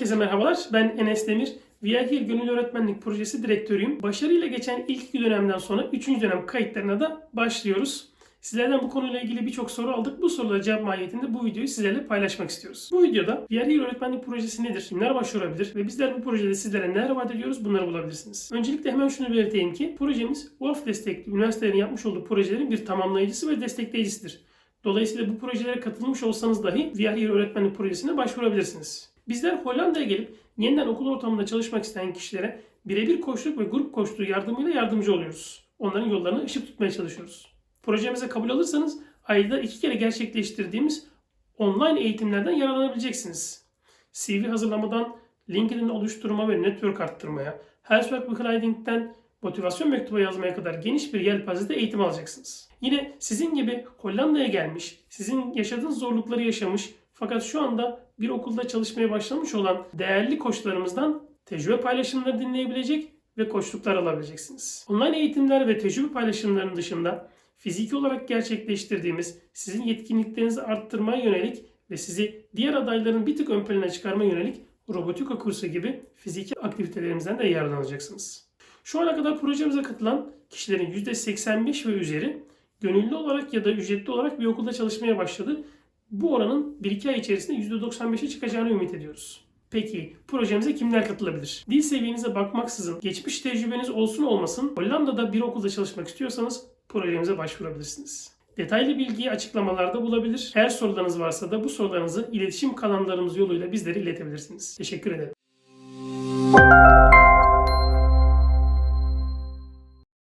Herkese merhabalar. Ben Enes Demir. VIH Gönüllü Öğretmenlik Projesi direktörüyüm. Başarıyla geçen ilk iki dönemden sonra üçüncü dönem kayıtlarına da başlıyoruz. Sizlerden bu konuyla ilgili birçok soru aldık. Bu sorulara cevap mahiyetinde bu videoyu sizlerle paylaşmak istiyoruz. Bu videoda VIH Öğretmenlik Projesi nedir? Kimler başvurabilir? Ve bizler bu projede sizlere neler vaat ediyoruz? Bunları bulabilirsiniz. Öncelikle hemen şunu belirteyim ki projemiz UAF destekli üniversitelerin yapmış olduğu projelerin bir tamamlayıcısı ve destekleyicisidir. Dolayısıyla bu projelere katılmış olsanız dahi VIH Öğretmenlik Projesi'ne başvurabilirsiniz. Bizler Hollanda'ya gelip yeniden okul ortamında çalışmak isteyen kişilere birebir koçluk ve grup koçluğu yardımıyla yardımcı oluyoruz. Onların yollarını ışık tutmaya çalışıyoruz. Projemize kabul alırsanız ayda iki kere gerçekleştirdiğimiz online eğitimlerden yararlanabileceksiniz. CV hazırlamadan LinkedIn oluşturma ve network arttırmaya, Healthwork Begeleiding'den motivasyon mektubu yazmaya kadar geniş bir yelpazede eğitim alacaksınız. Yine sizin gibi Hollanda'ya gelmiş, sizin yaşadığınız zorlukları yaşamış fakat şu anda bir okulda çalışmaya başlamış olan değerli koçlarımızdan tecrübe paylaşımları dinleyebilecek ve koçluklar alabileceksiniz. Online eğitimler ve tecrübe paylaşımlarının dışında fiziki olarak gerçekleştirdiğimiz sizin yetkinliklerinizi arttırmaya yönelik ve sizi diğer adayların bir tık ön plana çıkarma yönelik robotika kursu gibi fiziki aktivitelerimizden de yararlanacaksınız. Şu ana kadar projemize katılan kişilerin %85 ve üzeri gönüllü olarak ya da ücretli olarak bir okulda çalışmaya başladı. Bu oranın 1-2 ay içerisinde %95'e çıkacağını ümit ediyoruz. Peki projemize kimler katılabilir? Dil seviyenize bakmaksızın geçmiş tecrübeniz olsun olmasın Hollanda'da bir okulda çalışmak istiyorsanız projemize başvurabilirsiniz. Detaylı bilgiyi açıklamalarda bulabilir. Eğer sorularınız varsa da bu sorularınızı iletişim kanallarımız yoluyla bizlere iletebilirsiniz. Teşekkür ederim.